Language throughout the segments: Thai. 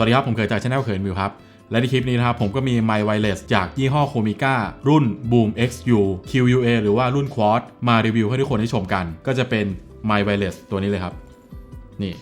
วัสดีครับ ผมเคยจากช anel เขินวิวครับ และในคลิปนี้นะครับ ผมก็มีไมค์ไวเลสจากยี่ห้อโคมิก้ารุ่น Boom XU QUA หรือว่ารุ่น Quad มารีวิวให้ทุกคนได้ชมกัน ก็จะเป็นไมค์ไวเลสตัวนี้เลยครับ นี่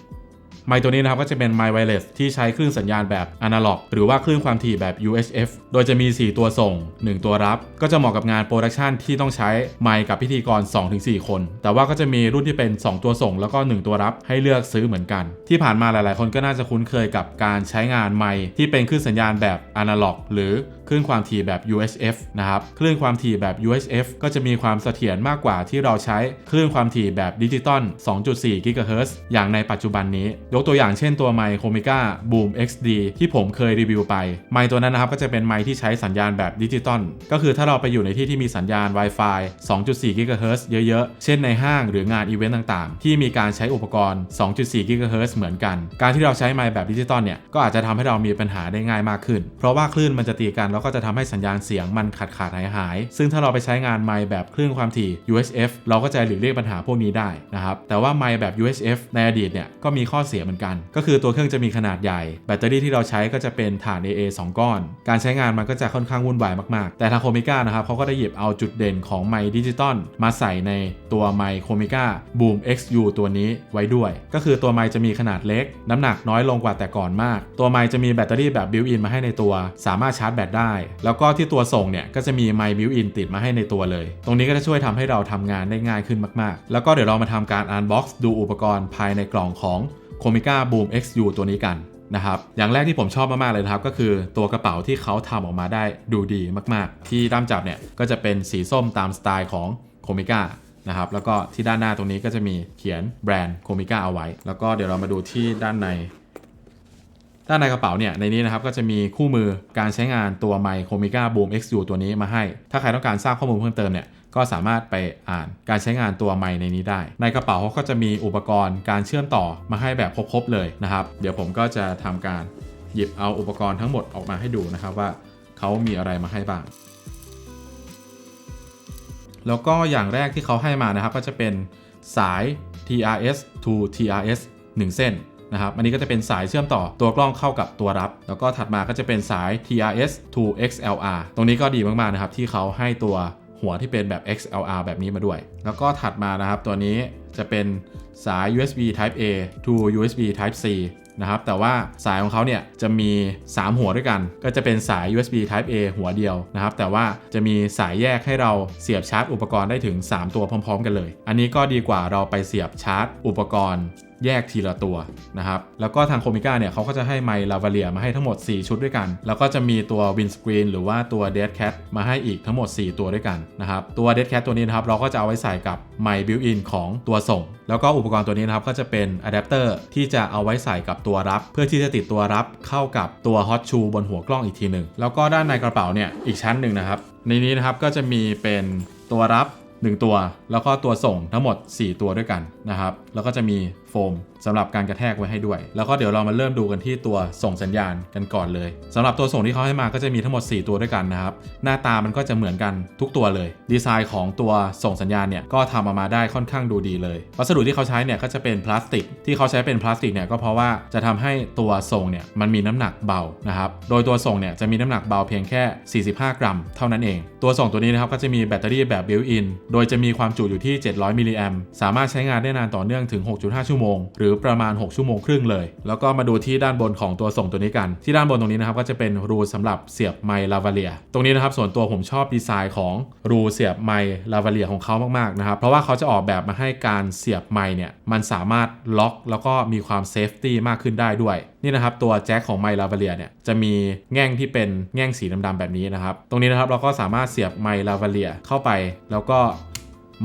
ไมค์ตัวนี้นะครับก็จะเป็นไมค์ไวเลสที่ใช้คลื่นสัญญาณแบบอนาล็อกหรือว่าคลื่นความถี่แบบ UHF โดยจะมี 4 ตัวส่ง 1 ตัวรับ ก็จะเหมาะกับงานโปรดักชันที่ต้องใช้ไมค์กับพิธีกร 2-4 คน แต่ว่าก็จะมีรุ่นที่เป็น 2 ตัวส่ง แล้วก็ 1 ตัวรับให้เลือกซื้อเหมือนกัน ที่ผ่านมาหลาย ๆ คนก็น่าจะคุ้นเคยกับการใช้งานไมค์ที่เป็นคลื่นสัญญาณแบบอนาล็อกหรือ คลื่นความถี่แบบ UHF นะครับ คลื่นความถี่แบบ UHF ก็จะมีความเสถียรมากกว่าที่เราใช้คลื่นความถี่แบบดิจิตอล 2.4 GHz อย่างในปัจจุบันนี้ ยกตัวอย่างเช่นตัวไมค์โคมิก้า Boom XD ที่ผมเคยรีวิวไป ไมค์ตัวนั้นนะครับก็จะเป็นไมค์ที่ใช้สัญญาณแบบดิจิตอล ก็คือถ้าเราไปอยู่ในที่ที่มีสัญญาณ Wi-Fi 2.4 GHz เยอะๆ เช่นในห้างหรืองานอีเวนต์ต่างๆ ที่มีการใช้อุปกรณ์ 2.4 GHz เหมือนกัน การที่เราใช้ไมค์แบบดิจิตอลเนี่ย ก็อาจจะทำให้เรามีปัญหาได้ง่ายมากขึ้น เพราะว่าคลื่นมันจะตีกันแล้วก็จะทำให้สัญญาณเสียงมันขาดขาดหายหาย ซึ่งถ้าเราไปใช้งานไมค์แบบคลื่นความถี่ UHF เราก็จะหลีกเลี่ยงปัญหาพวกนี้ได้นะครับ แต่ว่าไมค์แบบ UHF ในอดีตเนี่ยก็มีข้อเสียเหมือนกัน ก็คือตัวเครื่องจะมีขนาดใหญ่ แบตเตอรี่ที่เราใช้ก็จะเป็นฐาน AA 2 ก้อน การใช้งานมันก็จะค่อนข้างวุ่นวายมากๆ แต่ทางโคมิก้านะครับเขาก็ได้หยิบเอาจุดเด่นของไมค์ดิจิตอลมาใส่ในตัวไมค์โคมิก้า Boom XU ตัวนี้ไว้ด้วย ก็คือตัวไมค์จะมีขนาดเล็ก น้ำหนักน้อยลงกว่าแต่ก่อนมาก ตัวไมค์จะมีแบตเตอรี่แบบบิวอินมาให้ในตัว สามารถชาร์จแบตได้แล้วก็ที่ตัวส่งเนี่ยก็จะมีไมค์บิวอินติดมาให้ในตัวเลย ตรงนี้ก็จะช่วยทำให้เราทำงานได้ง่ายขึ้นมากๆ แล้วก็เดี๋ยวเรามาทำการอันบ็อกซ์ดูอุปกรณ์ภายในกล่องของ c o m i c a Boom XU ตัวนี้กันนะครับอย่างแรกที่ผมชอบมาก ๆ เลยนะครับ ก็คือตัวกระเป๋าที่เขาทำออกมาได้ดูดีมาก ๆ ที่ด้ามจับเนี่ยก็จะเป็นสีส้มตามสไตล์ของ c o m i c a นะครับแล้วก็ที่ด้านหน้าตรงนี้ก็จะมีเขียนแบรนด์ c o m i c a เอาไว้ แล้วก็เดี๋ยวเรามาดูที่ด้านใน ด้านในกระเป๋าเนี่ยในนี้นะครับก็จะมีคู่มือการใช้งานตัวไมค์โคมิก้าบูม XU ตัวนี้มาให้ ถ้าใครต้องการทราบข้อมูลเพิ่มเติมเนี่ยก็สามารถไปอ่านการใช้งานตัวไมค์ในนี้ได้ ในกระเป๋าเขาก็จะมีอุปกรณ์การเชื่อมต่อมาให้แบบครบๆเลยนะครับ เดี๋ยวผมก็จะทำการหยิบเอาอุปกรณ์ทั้งหมดออกมาให้ดูนะครับว่าเขามีอะไรมาให้บ้าง แล้วก็อย่างแรกที่เขาให้มานะครับก็จะเป็นสาย TRS to TRS 1 เส้น นะครับ อันนี้ก็จะเป็นสายเชื่อมต่อตัวกล้องเข้ากับตัวรับ แล้วก็ถัดมาก็จะเป็นสาย TRS to XLR ตรงนี้ก็ดีมากๆนะครับที่เขาให้ตัวหัวที่เป็นแบบ XLR แบบนี้มาด้วย แล้วก็ถัดมานะครับตัวนี้จะเป็นสาย USB Type A to USB Type C นะครับแต่ว่าสายของเขาเนี่ยจะมี 3 หัวด้วยกัน ก็จะเป็นสาย USB Type A หัวเดียวนะครับ แต่ว่าจะมีสายแยกให้เราเสียบชาร์จอุปกรณ์ได้ถึง 3 ตัวพร้อม ๆ กันเลย อันนี้ก็ดีกว่าเราไปเสียบชาร์จอุปกรณ์ แยกทีละตัวนะครับแล้วก็ทางโคมิก้าเนี่ยเขาก็จะให้ไมค์ลา v าเลียมาให้ทั้งหมด 4 ชุดด้วยกัน แล้วก็จะมีตัววินสกรีนหรือว่าตัว Dead Cat มาให้อีกทั้งหมด 4 ตัวด้วยกันนะครับตัว Dead Cat ตัวนี้นะครับเราก็จะเอาไว้ใส่กับไมค์บิวอินของตัวส่ง แล้วก็อุปกรณ์ตัวนี้นะครับก็จะเป็นอะแดปเตอร์ที่จะเอาไว้ใส่กับตัวรับ เพื่อที่จะติดตัวรับเข้ากับตัวฮอตชูบนหัวกล้องอีกทีหนึ่งแล้วก็ด้านในกระเป๋าเนี่ยอีกชั้นหนึ่งนะครับในนี้นะครับก็จะมีเป็นตัวรับ 1 ตัว แล้วก็ตัวส่งทั้งหมด 4 ตัวด้วยกันนะครับ แล้วก็จะมี โฟมสำหรับการกระแทกไว้ให้ด้วย แล้วก็เดี๋ยวเรามาเริ่มดูกันที่ตัวส่งสัญญาณกันก่อนเลยสำหรับตัวส่งที่เขาให้มาก็จะมีทั้งหมด 4 ตัวด้วยกันนะครับ หน้าตามันก็จะเหมือนกันทุกตัวเลย ดีไซน์ของตัวส่งสัญญาณเนี่ยก็ทำออกมาได้ค่อนข้างดูดีเลย วัสดุที่เขาใช้เนี่ยก็จะเป็นพลาสติก ที่เขาใช้เป็นพลาสติกเนี่ยก็เพราะว่าจะทำให้ตัวส่งเนี่ยมันมีน้ำหนักเบานะครับ โดยตัวส่งเนี่ยจะมีน้ำหนักเบาเพียงแค่ 45 กรัม เท่านั้นเอง ตัวส่งตัวนี้นะครับก็จะมีแบตเตอรี่แบบบิวอินโดยจะมีความจุอยู่ที่ 700 มิลลิแอมสามารถใช้งานได้นานต่อเนื่องถึง 6.5 ชั่วโมงหรือประมาณ 6 ชั่วโมงครึ่งเลย แล้วก็มาดูที่ด้านบนของตัวส่งตัวนี้กัน ที่ด้านบนตรงนี้นะครับก็จะเป็นรูสำหรับเสียบไมค์ลา v าเลีย ตรงนี้นะครับส่วนตัวผมชอบดีไซน์ของรูเสียบไมค์ลา v าเลียของเขามากๆนะครับ เพราะว่าเขาจะออกแบบมาให้การเสียบไมค์เนี่ยมันสามารถล็อก แล้วก็มีความเซฟตี้มากขึ้นได้ด้วยนี่นะครับตัวแจ็คของไมค์ลา v าเลียเนี่ยจะมีแง่งที่เป็นแง่งสีดำๆแบบนี้นะครับ ตรงนี้นะครับเราก็สามารถเสียบไมค์ลา v าเลียเข้าไป แล้วก็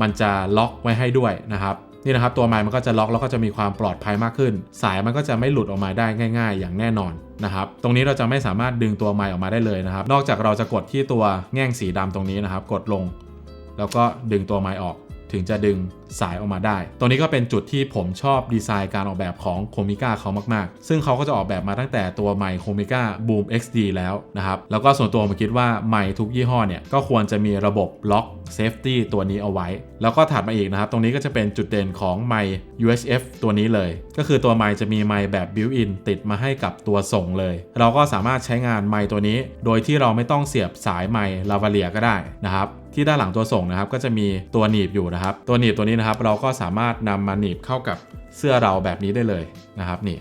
มันจะล็อกไว้ให้ด้วยนะครับ นี่นะครับตัวไมค์มันก็จะล็อกแล้วก็จะมีความปลอดภัยมากขึ้น สายมันก็จะไม่หลุดออกมาได้ง่าย ๆ อย่างแน่นอนนะครับตรงนี้เราจะไม่สามารถดึงตัวไมค์ออกมาได้เลยนะครับ นอกจากเราจะกดที่ตัวแง่งสีดำตรงนี้นะครับ กดลง แล้วก็ดึงตัวไมค์ออกถึงจะดึงสายออกมาได้ตรงนี้ก็เป็นจุดที่ผมชอบดีไซน์การออกแบบของโคมิก้าเขามากๆ ซึ่งเขาก็จะออกแบบมาตั้งแต่ตัวไมค์โคมิก้า Boom XD แล้วนะครับ แล้วก็ส่วนตัวผมคิดว่าไมค์ทุกยี่ห้อเนี่ยก็ควรจะมีระบบล็อก Safety ตัวนี้เอาไว้ แล้วก็ถัดมาอีกนะครับ ตรงนี้ก็จะเป็นจุดเด่นของไมค์ UHF ตัวนี้เลย ก็คือตัวไมค์จะมีไมค์แบบ built-in ติดมาให้กับตัวส่งเลย เราก็สามารถใช้งานไมค์ตัวนี้ โดยที่เราไม่ต้องเสียบสายไมค์ลาวาเลียก็ได้นะครับที่ด้านหลังตัวส่งนะครับก็จะมีตัวหนีบอยู่นะครับ ตัวหนีบตัวนี้นะครับเราก็สามารถนำมาหนีบเข้ากับเสื้อเราแบบนี้ได้เลยนะครับนี่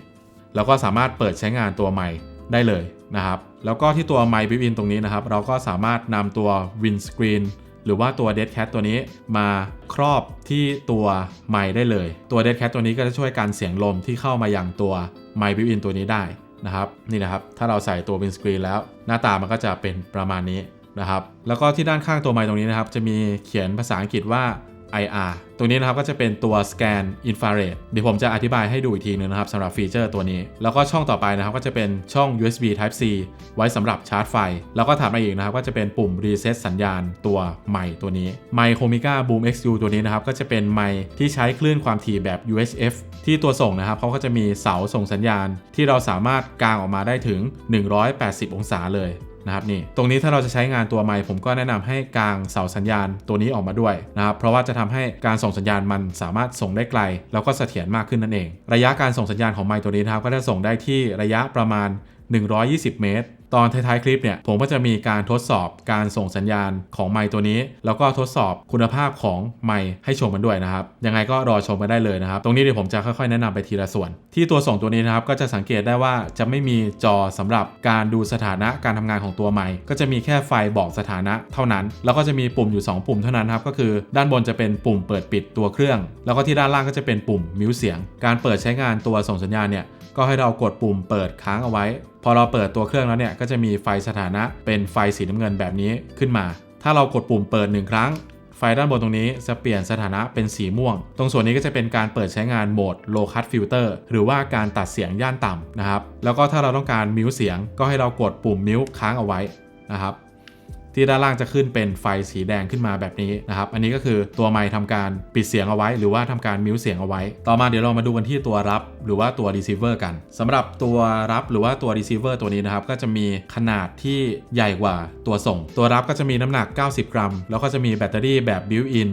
แล้วก็สามารถเปิดใช้งานตัวไมค์ได้เลยนะครับ แล้วก็ที่ตัวไมค์บิวอินตรงนี้นะครับ เราก็สามารถนำตัววินสกรีน หรือว่าตัว Dead Cat ตัวนี้มาครอบที่ตัวไม้ได้เลย ตัว Dead Cat ตัวนี้ก็จะช่วยกันเสียงลมที่เข้ามายังตัวไม้บิวอินตัวนี้ได้นะครับนี่นะครับ ถ้าเราใส่ตัววินสกรีนแล้ว หน้าตามันก็จะเป็นประมาณนี้นะครับแล้วก็ที่ด้านข้างตัวไม้ตรงนี้นะครับ จะมีเขียนภาษาอังกฤษว่า IR ตัวนี้นะครับก็จะเป็นตัวสแกนอินฟราเรดเดี๋ยวผมจะอธิบายให้ดูอีกทีนึงนะครับสำหรับฟีเจอร์ตัวนี้ แล้วก็ช่องต่อไปนะครับก็จะเป็นช่อง USB Type C ไว้สำหรับชาร์จไฟ แล้วก็ถัดมาอีกนะครับก็จะเป็นปุ่มรีเซ็ตสัญญาณตัวไมค์ตัวนี้ไมค์โคมิก้าบูม XU ตัวนี้นะครับก็จะเป็นไมค์ที่ใช้คลื่นความถี่แบบ UHF ที่ตัวส่งนะครับเขาก็จะมีเสาส่งสัญญาณ ที่เราสามารถกางออกมาได้ถึง 180 องศาเลย นะครับนี่ตรงนี้ถ้าเราจะใช้งานตัวไมค์ผมก็แนะนำให้กางเสาสัญญาณตัวนี้ออกมาด้วยนะครับเพราะว่าจะทำให้การส่งสัญญาณมันสามารถส่งได้ไกล แล้วก็เสถียรมากขึ้นนั่นเอง ระยะการส่งสัญญาณของไมค์ตัวนี้นะครับก็จะส่งได้ที่ระยะประมาณ 120 เมตร ตอนท้ายๆคลิปเนี่ยผมก็จะมีการทดสอบการส่งสัญญาณของไมค์ตัวนี้ แล้วก็ทดสอบคุณภาพของไมค์ให้ชมกันด้วยนะครับยังไงก็รอชมกันได้เลยนะครับ ตรงนี้เดี๋ยวผมจะค่อยๆแนะนำไปทีละส่วน ที่ตัวส่งตัวนี้นะครับก็จะสังเกตได้ว่าจะไม่มีจอสำหรับการดูสถานะการทำงานของตัวไมค์ก็จะมีแค่ไฟบอกสถานะเท่านั้น แล้วก็จะมีปุ่มอยู่ 2 ปุ่มเท่านั้นครับก็คือ ด้านบนจะเป็นปุ่มเปิดปิดตัวเครื่อง แล้วก็ที่ด้านล่างก็จะเป็นปุ่มมิวเสียง การเปิดใช้งานตัวส่งสัญญาณเนี่ยก็ให้เรากดปุ่มเปิดค้างเอาไว้ พอเราเปิดตัวเครื่องแล้วเนี่ยก็จะมีไฟสถานะเป็นไฟสีน้ำเงินแบบนี้ขึ้นมา ถ้าเรากดปุ่มเปิดหนึ่งครั้ง ไฟด้านบนตรงนี้จะเปลี่ยนสถานะเป็นสีม่วง ตรงส่วนนี้ก็จะเป็นการเปิดใช้งานโหมด low cut filter หรือว่าการตัดเสียงย่านต่ำนะครับ แล้วก็ถ้าเราต้องการมิวเสียง ก็ให้เรากดปุ่มมิวค้างเอาไว้นะครับ ที่ด้านล่างจะขึ้นเป็นไฟสีแดงขึ้นมาแบบนี้นะครับ อันนี้ก็คือตัวไมค์ทำการปิดเสียงเอาไว้ หรือว่าทำการมิวเสียงเอาไว้ ต่อมาเดี๋ยวเรามาดูกันที่ตัวรับหรือว่าตัว receiver กันสำหรับตัวรับหรือว่าตัว receiver ตัวนี้นะครับก็จะมีขนาดที่ใหญ่กว่าตัวส่ง ตัวรับก็จะมีน้ำหนัก 90 กรัม แล้วก็จะมีแบตเตอรี่แบบ built-in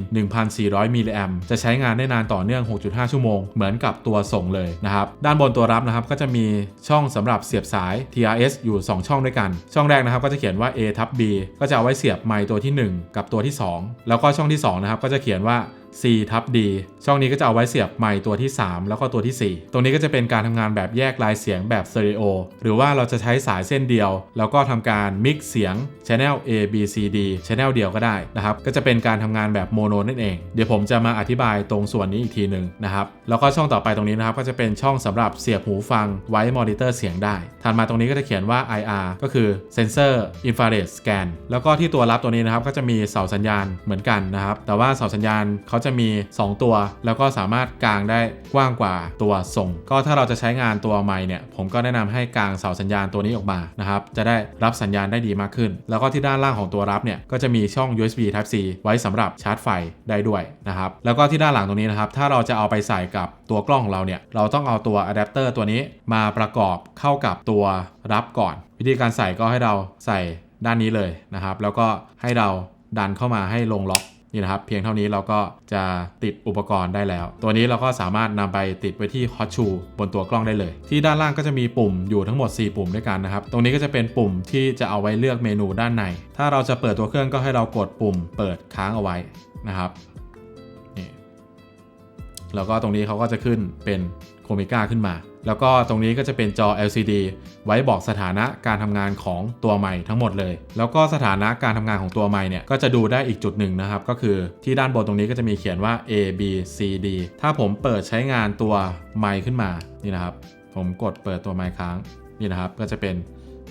1,400 มิลลิแอมจะใช้งานได้นานต่อเนื่อง 6.5 ชั่วโมง เหมือนกับตัวส่งเลยนะครับ ด้านบนตัวรับนะครับก็จะมีช่องสำหรับเสียบสาย TRS อยู่ 2 ช่องด้วยกัน ช่องแรกนะครับก็จะเขียนว่า A ทับ B ก็จะเอาไว้เสียบไมค์ตัวที่ 1 กับตัวที่ 2 แล้วก็ช่องที่2นะครับก็จะเขียนว่า C ทับ D ช่องนี้ก็จะเอาไว้เสียบไมค์ตัวที่ 3 แล้วก็ตัวที่ 4 ตรงนี้ก็จะเป็นการทำงานแบบแยกลายเสียงแบบสเตอริโอหรือว่าเราจะใช้สายเส้นเดียว แล้วก็ทำการมิกเสียง Channel A B C D Channel เดียวก็ได้นะครับ ก็จะเป็นการทำงานแบบโมโนนั่นเอง เดี๋ยวผมจะมาอธิบายตรงส่วนนี้อีกทีหนึ่งนะครับ แล้วก็ช่องต่อไปตรงนี้นะครับก็จะเป็นช่องสำหรับเสียบหูฟังไว้มอนิเตอร์เสียงได้ถัดมาตรงนี้ก็จะเขียนว่า IR ก็คือ Sensor Infrared Scan แล้วก็ที่ตัวรับตัวนี้นะครับก็จะมีเสาสัญญาณเหมือนกันนะครับ แต่ว่าเสาสัญญาณเขาจะมี 2 ตัว แล้วก็สามารถกางได้กว้างกว่าตัวส่ง ก็ถ้าเราจะใช้งานตัวไมค์เนี่ยผมก็แนะนำให้กางเสาสัญญาณตัวนี้ออกมานะครับจะได้รับสัญญาณได้ดีมากขึ้น แล้วก็ที่ด้านล่างของตัวรับเนี่ยก็จะมีช่อง USB Type C ไว้สำหรับชาร์จไฟได้ด้วยนะครับแล้วก็ที่ด้านหลังตรงนี้นะครับถ้าเราจะเอาไปใส่กับตัวกล้องของเราเนี่ยเราต้องเอาตัวอะแดปเตอร์ตัวนี้มาประกอบเข้ากับตัวรับก่อน วิธีการใส่ก็ให้เราใส่ด้านนี้เลยนะครับ แล้วก็ให้เราดันเข้ามาให้ลงล็อกนี่นะครับ เพียงเท่านี้เราก็จะติดอุปกรณ์ได้แล้ว ตัวนี้เราก็สามารถนำไปติดไว้ที่ Hot Shoe บนตัวกล้องได้เลย ที่ด้านล่างก็จะมีปุ่มอยู่ทั้งหมด 4 ปุ่มด้วยกันนะครับ ตรงนี้ก็จะเป็นปุ่มที่จะเอาไว้เลือกเมนูด้านใน ถ้าเราจะเปิดตัวเครื่องก็ให้เรากดปุ่มเปิดค้างเอาไว้นะครับ นี่ แล้วก็ตรงนี้เขาก็จะขึ้นเป็น โคมิก้าขึ้นมา แล้วก็ตรงนี้ก็จะเป็นจอ LCD ไว้บอกสถานะการทำงานของตัวไมค์ทั้งหมดเลย แล้วก็สถานะการทำงานของตัวไมค์เนี่ยก็จะดูได้อีกจุดหนึ่งนะครับ ก็คือที่ด้านบนตรงนี้ก็จะมีเขียนว่า A B C D ถ้าผมเปิดใช้งานตัวไมค์ขึ้นมานี่นะครับ ผมกดเปิดตัวไมค์ค้างนี่นะครับก็จะเป็น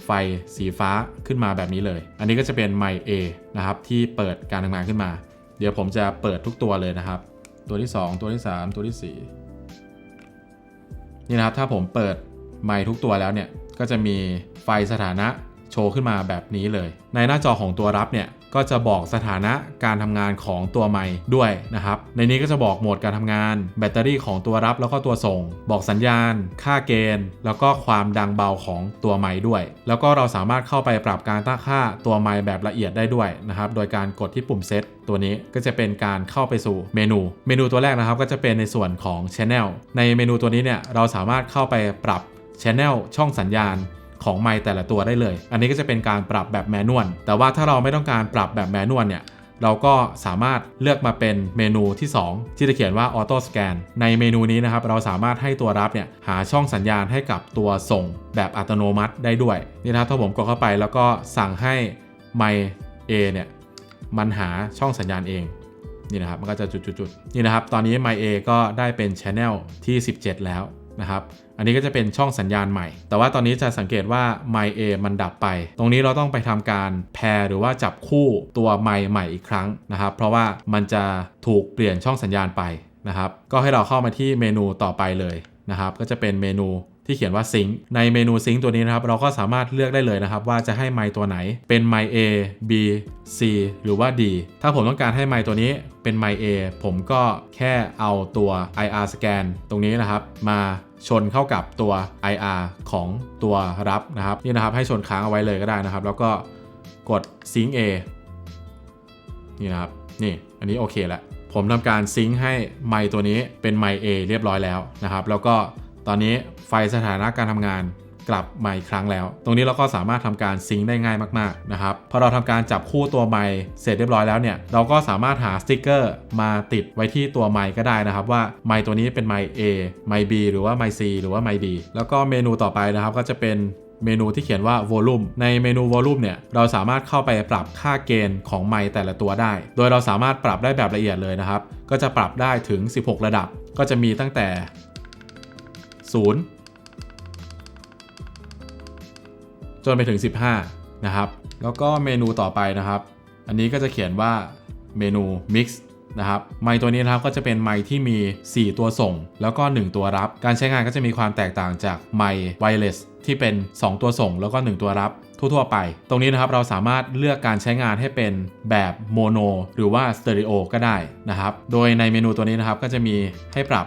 ไฟสีฟ้าขึ้นมาแบบนี้เลย อันนี้ก็จะเป็นไมค์ A นะครับที่เปิดการทำงานขึ้นมา เดี๋ยวผมจะเปิดทุกตัวเลยนะครับ ตัวที่ 2 ตัวที่ 3 ตัวที่ 4 นี่นะครับถ้าผมเปิดไมค์ทุกตัวแล้วเนี่ยก็จะมีไฟสถานะโชว์ขึ้นมาแบบนี้เลย ในหน้าจอของตัวรับเนี่ย ก็จะบอกสถานะการทำงานของตัวไมค์ด้วยนะครับ ในนี้ก็จะบอกโหมดการทำงาน แบตเตอรี่ของตัวรับแล้วก็ตัวส่ง บอกสัญญาณ ค่าเกณฑ์ แล้วก็ความดังเบาของตัวไมค์ด้วย แล้วก็เราสามารถเข้าไปปรับการตั้งค่าตัวไมค์แบบละเอียดได้ด้วยนะครับ โดยการกดที่ปุ่มเซตตัวนี้ก็จะเป็นการเข้าไปสู่เมนู เมนูตัวแรกนะครับ ก็จะเป็นในส่วนของ Channel ในเมนูตัวนี้เนี่ยเราสามารถเข้าไปปรับ Channel ช่องสัญญาณ ของไมค์แต่ละตัวได้เลย อันนี้ก็จะเป็นการปรับแบบแมนนวล แต่ว่าถ้าเราไม่ต้องการปรับแบบแมนนวลเนี่ย เราก็สามารถเลือกมาเป็นเมนูที่ 2 ที่จะเขียนว่า Auto Scan ในเมนูนี้นะครับ เราสามารถให้ตัวรับเนี่ยหาช่องสัญญาณให้กับตัวส่งแบบอัตโนมัติได้ด้วย นี่นะครับถ้าผมกดเข้าไปแล้วก็สั่งให้ไมค์ A เนี่ยมันหาช่องสัญญาณเองนี่นะครับมันก็จะจุดๆๆนี่นะครับ ตอนนี้ My A ก็ได้เป็น Channel ที่ 17 แล้วนะครับ อันนี้ก็จะเป็นช่องสัญญาณใหม่ แต่ว่าตอนนี้จะสังเกตว่า My A มันดับไป ตรงนี้เราต้องไปทำการแพรหรือว่าจับคู่ตัวไมใหม่อีกครั้งนะครับ เพราะว่ามันจะถูกเปลี่ยนช่องสัญญาณไปนะครับ ก็ให้เราเข้ามาที่เมนูต่อไปเลยนะครับ ก็จะเป็นเมนูที่เขียนว่าซิงในเมนูซิงตัวนี้นะครับ เราก็สามารถเลือกได้เลยนะครับ ว่าจะให้ไม์ตัวไหนเป็นไม์ A B C หรือว่า D ถ้าผมต้องการให้ไม์ตัวนี้เป็นไม์ A ผมก็แค่เอาตัว IR scan ตรงนี้นะครับ มา ชนเข้ากับตัว IR ของตัวรับนะครับนี่นะครับให้ชนค้างเอาไว้เลยก็ได้นะครับ แล้วก็กด Sync A นี่นะครับนี่อันนี้โอเคแล้วผมทำการซิงค์ให้ไมตัวนี้เป็นไม A เรียบร้อยแล้วนะครับ แล้วก็ตอนนี้ไฟสถานะการทำงาน กลับมาอีกครั้งแล้ว ตรงนี้เราก็สามารถทำการซิงค์ได้ง่ายมากๆนะครับพอเราทำการจับคู่ตัวไมค์เสร็จเรียบร้อยแล้วเนี่ยเราก็สามารถหาสติกเกอร์มาติดไว้ที่ตัวไมค์ก็ได้นะครับ ว่าไมค์ตัวนี้เป็นไมค์ A ไมค์ B หรือว่าไมค์ C หรือว่าไมค์ D แล้วก็เมนูต่อไปนะครับก็จะเป็นเมนูที่เขียนว่า volume ในเมนู volume เนี่ย เราสามารถเข้าไปปรับค่าเกณฑ์ของไมค์แต่ละตัวได้ โดยเราสามารถปรับได้แบบละเอียดเลยนะครับ ก็จะปรับได้ถึง 16 ระดับ ก็จะมีตั้งแต่ 0 จนไปถึง 15 นะครับ แล้วก็เมนูต่อไปนะครับ อันนี้ก็จะเขียนว่าเมนู mix นะครับไมตัวนี้นะครับก็จะเป็นไมที่มี 4 ตัวส่ง แล้วก็ 1 ตัวรับ การใช้งานก็จะมีความแตกต่างจากไมค์ wireless ที่เป็น 2 ตัวส่ง แล้วก็ 1 ตัวรับทั่วๆไป ตรงนี้นะครับเราสามารถเลือกการใช้งานให้เป็นแบบโมโนหรือว่าสเตอริโอก็ได้นะครับ โดยในเมนูตัวนี้นะครับก็จะมีให้ปรับ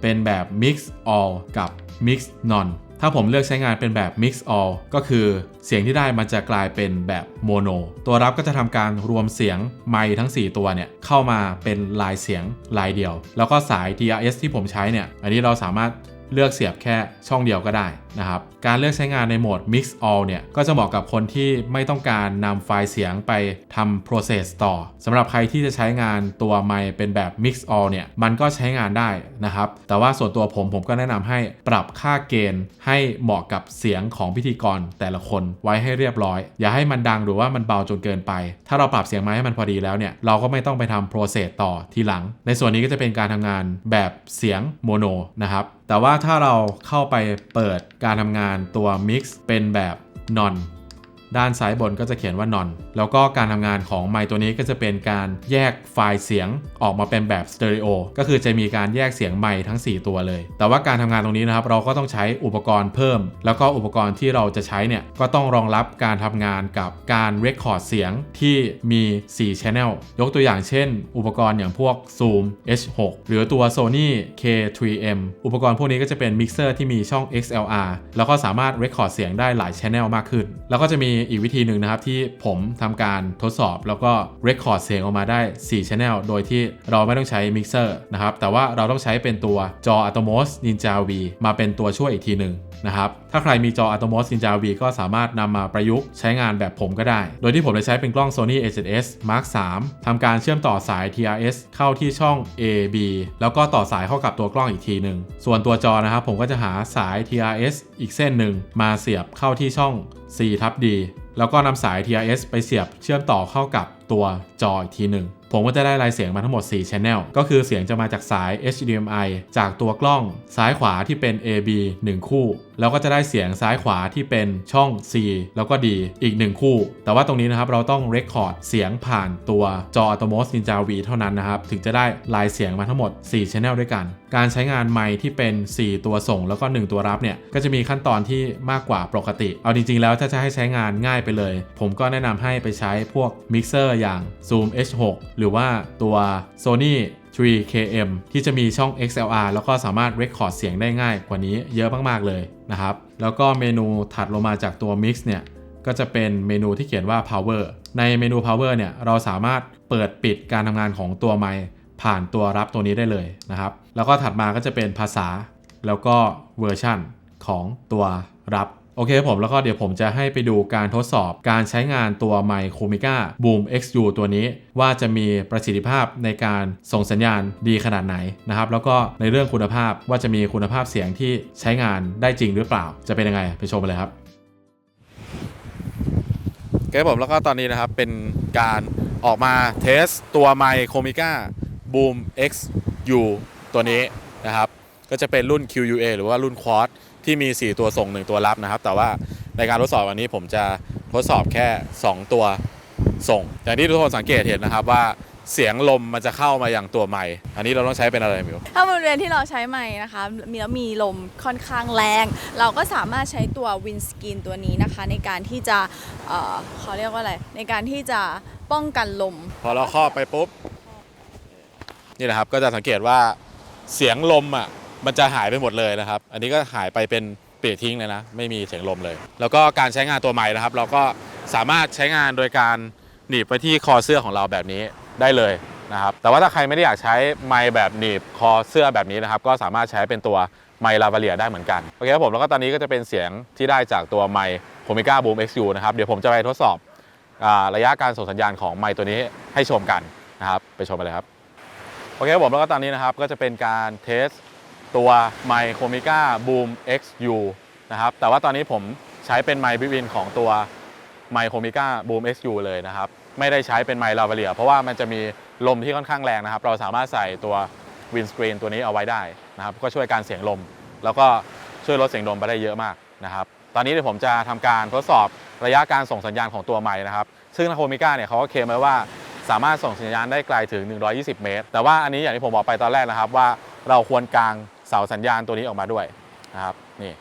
เป็นแบบ mix all กับ mix none ถ้าผมเลือกใช้งานเป็นแบบ mix all ก็คือเสียงที่ได้มันจะกลายเป็นแบบโมโนตัวรับก็จะทำการรวมเสียงไมค์ทั้ง 4 ตัวเนี่ยเข้ามาเป็นลายเสียงลายเดียว แล้วก็สาย DRS ที่ผมใช้เนี่ยอันนี้เราสามารถเลือกเสียบแค่ช่องเดียวก็ได้นะครับการเลือกใช้งานในโหมด Mix All เนี่ยก็จะเหมาะกับคนที่ไม่ต้องการนำไฟล์เสียงไปทำ process ต่อสำหรับใครที่จะใช้งานตัวไมค์เป็นแบบ Mix All เนี่ยมันก็ใช้งานได้นะครับ แต่ว่าส่วนตัวผมผมก็แนะนำให้ปรับค่าเกณฑ์ให้เหมาะกับเสียงของพิธีกรแต่ละคนไว้ให้เรียบร้อย อย่าให้มันดังหรือว่ามันเบาจนเกินไป ถ้าเราปรับเสียงไมให้มันพอดีแล้วเนี่ยเราก็ไม่ต้องไปทำ process ต่อทีหลัง ในส่วนนี้ก็จะเป็นการทำงานแบบเสียงโมโนนะครับแต่ว่าถ้าเราเข้าไปเปิดการทำงานตัว Mix เป็นแบบ Non ด้านซ้ายบนก็จะเขียนว่า non แล้วก็การทำงานของไมค์ตัวนี้ก็จะเป็นการแยกไฟล์เสียงออกมาเป็นแบบสเตอริโอก็คือจะมีการแยกเสียงไมค์ทั้ง 4 ตัวเลย แต่ว่าการทำงานตรงนี้นะครับเราก็ต้องใช้อุปกรณ์เพิ่ม แล้วก็อุปกรณ์ที่เราจะใช้เนี่ยก็ต้องรองรับการทำงานกับการเรคคอร์ดเสียงที่มี 4 Channel ยกตัวอย่างเช่น อุปกรณ์อย่างพวก Zoom H6 หรือตัว Sony K3M อุปกรณ์พวกนี้ก็จะเป็นมิกเซอร์ที่มีช่อง XLR แล้วก็สามารถเรคคอร์ดเสียงได้หลาย Channel มากขึ้น แล้วก็จะมีอีกวิธีหนึ่งนะครับที่ผมทำการทดสอบแล้วก็เรคคอร์ดเสียงออกมาได้ 4 Channel โดยที่เราไม่ต้องใช้มิกเซอร์นะครับแต่ว่าเราต้องใช้เป็นตัวจอ Atomos Ninja V มาเป็นตัวช่วยอีกทีหนึ่ง นะครับ ถ้าใครมีจอ Atomos Ninja V ก็สามารถนำมาประยุกต์ใช้งานแบบผมก็ได้ โดยที่ผมได้ใช้เป็นกล้อง Sony A7S Mark 3ทำการเชื่อมต่อสาย TRS เข้าที่ช่อง A B แล้วก็ต่อสายเข้ากับตัวกล้องอีกทีหนึ่ง ส่วนตัวจอนะครับผมก็จะหาสาย TRS อีกเส้นหนึ่งมาเสียบเข้าที่ช่อง C ทับ D แล้วก็นำสาย TRS ไปเสียบเชื่อมต่อเข้ากับตัวจออีกทีหนึ่งผมก็จะได้ลายเสียงมาทั้งหมด 4 Channel ก็คือเสียงจะมาจากสาย HDMI จากตัวกล้อง ซ้ายขวาที่เป็น AB 1 คู่ แล้วก็จะได้เสียงซ้ายขวาที่เป็นช่อง C แล้วก็ D อีก 1 คู่ แต่ว่าตรงนี้นะครับเราต้องเรคคอร์ดเสียงผ่านตัวจอ Atomos Ninja V เท่านั้นนะครับถึงจะได้ลายเสียงมาทั้งหมด 4 Channel ด้วยกัน การใช้งานไมค์ที่เป็น 4 ตัวส่งแล้วก็ 1 ตัวรับเนี่ยก็จะมีขั้นตอนที่มากกว่าปกติ เอาจริง ๆ แล้วถ้าจะให้ใช้งานง่ายไปเลย ผมก็แนะนำให้ไปใช้พวกมิกเซอร์อย่าง Zoom H6 หรือว่าตัว Sony 3KM ที่จะมีช่อง XLR แล้วก็สามารถ record เสียงได้ง่ายกว่านี้เยอะมากๆเลยนะครับ แล้วก็เมนูถัดลงมาจากตัว Mix เนี่ย ก็จะเป็นเมนูที่เขียนว่า power ในเมนู power เนี่ย เราสามารถเปิดปิดการทำงานของตัวไมค์ผ่านตัวรับตัวนี้ได้เลยนะครับ แล้วก็ถัดมาก็จะเป็นภาษา แล้วก็เวอร์ชันของตัวรับ โอเคครับผมแล้วก็เดี๋ยวผมจะให้ไปดูการทดสอบการใช้งานตัวไมโครมิก้า Boom XU ตัวนี้ ว่าจะมีประสิทธิภาพในการส่งสัญญาณดีขนาดไหนนะครับ แล้วก็ในเรื่องคุณภาพว่าจะมีคุณภาพเสียงที่ใช้งานได้จริงหรือเปล่า จะเป็นยังไงไปชมกันเลยครับโอเคผมแล้วก็ตอนนี้นะครับเป็นการออกมาเทสตัวไมโครมิก้า Boom XU ตัวนี้นะครับ ก็จะเป็นรุ่น QUA หรือว่ารุ่น Quad ที่มี 4 ตัวส่ง 1 ตัวรับนะครับ แต่ว่าในการทดสอบวันนี้ผมจะทดสอบแค่ 2 ตัวส่ง อย่างที่ทุกคนสังเกตเห็นนะครับว่าเสียงลมมันจะเข้ามาอย่างตัวไมค์อันนี้เราต้องใช้เป็นอะไรมิวถ้าบริเวณที่เราใช้ไม้นะคะมีแล้วมีลมค่อนข้างแรง เราก็สามารถใช้ตัววินสกรีนตัวนี้นะคะ ในการที่จะเอ่อเขาเรียกว่าอะไร ในการที่จะป้องกันลม พอเราครอบไปปุ๊บ นี่แหละครับ ก็จะสังเกตว่าเสียงลมอะ มันจะหายไปหมดเลยนะครับ อันนี้ก็หายไปเป็นเปลี่ยทิ้งเลยนะ ไม่มีเสียงลมเลย แล้วก็การใช้งานตัวใหม่นะครับ เราก็สามารถใช้งานโดยการหนีบไปที่คอเสื้อของเราแบบนี้ได้เลยนะครับ แต่ว่าถ้าใครไม่ได้อยากใช้ไมค์แบบหนีบคอเสื้อแบบนี้นะครับ ก็สามารถใช้เป็นตัวไมค์ลาเวเลียได้เหมือนกัน โอเคครับผมแล้วก็ตอนนี้ก็จะเป็นเสียงที่ได้จากตัวไมค์โคมิก้าบูม XU นะครับ เดี๋ยวผมจะไปทดสอบอระยะการส่งสัญญาณของไมค์ตัวนี้ให้ชมกันนะครับ ไปชมกันเลยครับ โอเคครับผมแล้วก็ตอนนี้นะครับก็จะเป็นการเทส ตัวไมค์โคมิก้าบูม XU นะครับแต่ว่าตอนนี้ผมใช้เป็นไมค์บิวินของตัวไมค์โคมิก้าบูม XU เลยนะครับ ไม่ได้ใช้เป็นไมค์ลาเวเลียเพราะว่ามันจะมีลมที่ค่อนข้างแรงนะครับ เราสามารถใส่ตัววินสกรีนตัวนี้เอาไว้ได้นะครับ ก็ช่วยการเสียงลม แล้วก็ช่วยลดเสียงลมไปได้เยอะมากนะครับ ตอนนี้เดี๋ยวผมจะทำการทดสอบระยะการส่งสัญญาณของตัวไมค์นะครับ ซึ่งโคมิก้าเนี่ยเขาก็เคลมไว้ว่าสามารถส่งสัญญาณได้ไกลถึง 120 เมตร แต่ว่าอันนี้อย่างที่ผมบอกไปตอนแรกนะครับว่าเราควรกลาง เสาสัญญาณตัวนี้ออกมาด้วยนะครับนี่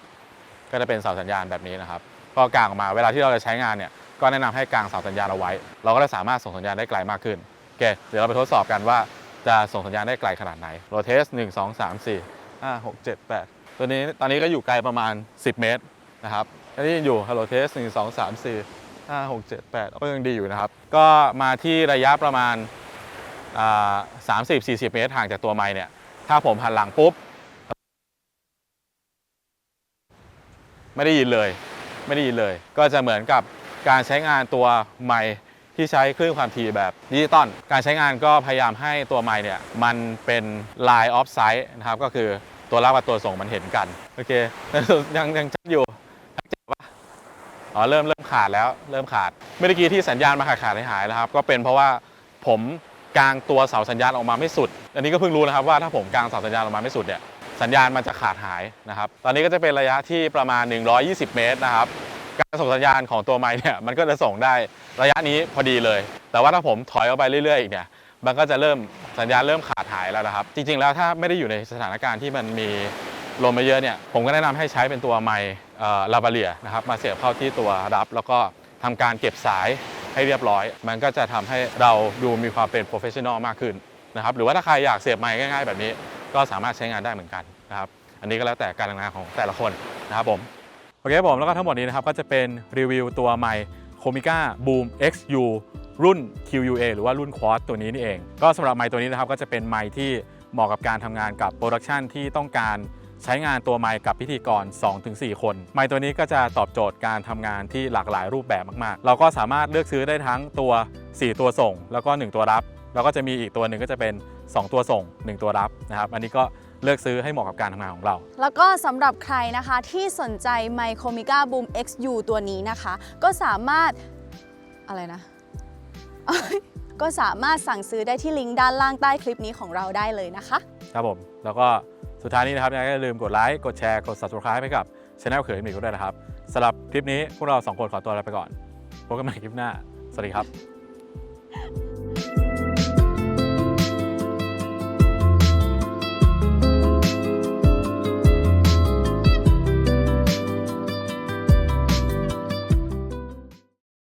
ก็จะเป็นเสาสัญญาณแบบนี้นะครับก็กางออกมาเวลาที่เราจะใช้งานเนี่ยก็แนะนำให้กางเสาสัญญาณเอาไว้ เราก็จะสามารถส่งสัญญาณได้ไกลมากขึ้นโอเคเดี๋ยวเราไปทดสอบกันว่าจะส่งสัญญาณได้ไกลขนาดไหนโรเทส1 2 3 4 5 6 7 8 ตัวนี้ตอนนี้ก็อยู่ไกลประมาณ 10 เมตรนะครับอันนี้อยู่ Hello Test 1 2 3 4 5 6 7 8 ก็ยังดีอยู่นะครับ ก็มาที่ระยะประมาณสามสิบสี่สิบเมตรห่างจากตัวไม้เนี่ย ถ้าผมหันหลังปุ๊บ ไม่ได้ยินเลย ไม่ได้ยินเลย ก็จะเหมือนกับการใช้งานตัวไมค์ที่ใช้คลื่นความถี่แบบดิจิตอลการใช้งานก็พยายามให้ตัวไมค์เนี่ยมันเป็น line of sight นะครับ ก็คือตัวรับกับตัวส่งมันเห็นกัน โอเค ยังยังชัดอยู่เจ็บปะอ๋อเริ่มเริ่มขาดแล้วเริ่มขาด เมื่อกี้ที่สัญญาณมาขาดขาดหายนะครับ ก็เป็นเพราะว่าผมกางตัวเสาสัญญาณออกมาไม่สุด อันนี้ก็เพิ่งรู้นะครับว่าถ้าผมกางเสาสัญญาณออกมาไม่สุดเนี่ย สัญญาณมันจะขาดหายนะครับ ตอนนี้ก็จะเป็นระยะที่ประมาณ 120 เมตรนะครับ การส่งสัญญาณของตัวไม้เนี่ยมันก็จะส่งได้ระยะนี้พอดีเลย แต่ว่าถ้าผมถอยออกไปเรื่อยๆอีกเนี่ยมันก็จะเริ่มสัญญาณเริ่มขาดหายแล้วนะครับ จริง ๆ แล้วถ้าไม่ได้อยู่ในสถานการณ์ที่มันมีลมมาเยอะเนี่ยผมก็แนะนำให้ใช้เป็นตัวไมค์ลาบาเลียนะครับมาเสียบเข้าที่ตัวรับ แล้วก็ทำการเก็บสายให้เรียบร้อย มันก็จะทำให้เราดูมีความเป็นโปรเฟชชั่นอลมากขึ้นนะครับหรือว่าถ้าใครอยากเสียบไมค์ง่าย ๆ แบบนี้ ก็สามารถใช้งานได้เหมือนกันนะครับ อันนี้ก็แล้วแต่การทำงานของแต่ละคนนะครับผม โอเคผมแล้วก็ทั้งหมดนี้นะครับก็จะเป็นรีวิวตัวไมค์ Comica Boom XU รุ่น QUA หรือว่ารุ่น Quad ตัวนี้นี่เอง ก็สำหรับไมค์ตัวนี้นะครับก็จะเป็นไมค์ที่เหมาะกับการทำงานกับโปรดักชันที่ต้องการใช้งานตัวไมค์กับพิธีกร 2-4 คน ไมค์ตัวนี้ก็จะตอบโจทย์การทำงานที่หลากหลายรูปแบบมาก ๆ เราก็สามารถเลือกซื้อได้ทั้งตัว 4 ตัวส่ง แล้วก็ 1 ตัวรับ แล้วก็จะมีอีกตัวหนึ่งก็จะเป็น 2 ตัวส่ง 1 ตัวรับนะครับ อันนี้ก็เลือกซื้อให้เหมาะกับการทำงานของเรา แล้วก็สำหรับใครนะคะที่สนใจไมโครมิก้าบูม XU ตัวนี้นะคะ ก็สามารถอะไรนะ ก็สามารถสั่งซื้อได้ที่ลิงก์ด้านล่างใต้คลิปนี้ของเราได้เลยนะคะ ครับผม แล้วก็สุดท้ายนี้นะครับอย่าลืมกดไลค์ กดแชร์ กด subscribe ให้กับ channel เขยหมิวด้วยนะครับสำหรับคลิปนี้พวกเราสองคนขอตัวลาไปก่อนพบกันใหม่คลิปหน้า สวัสดีครับ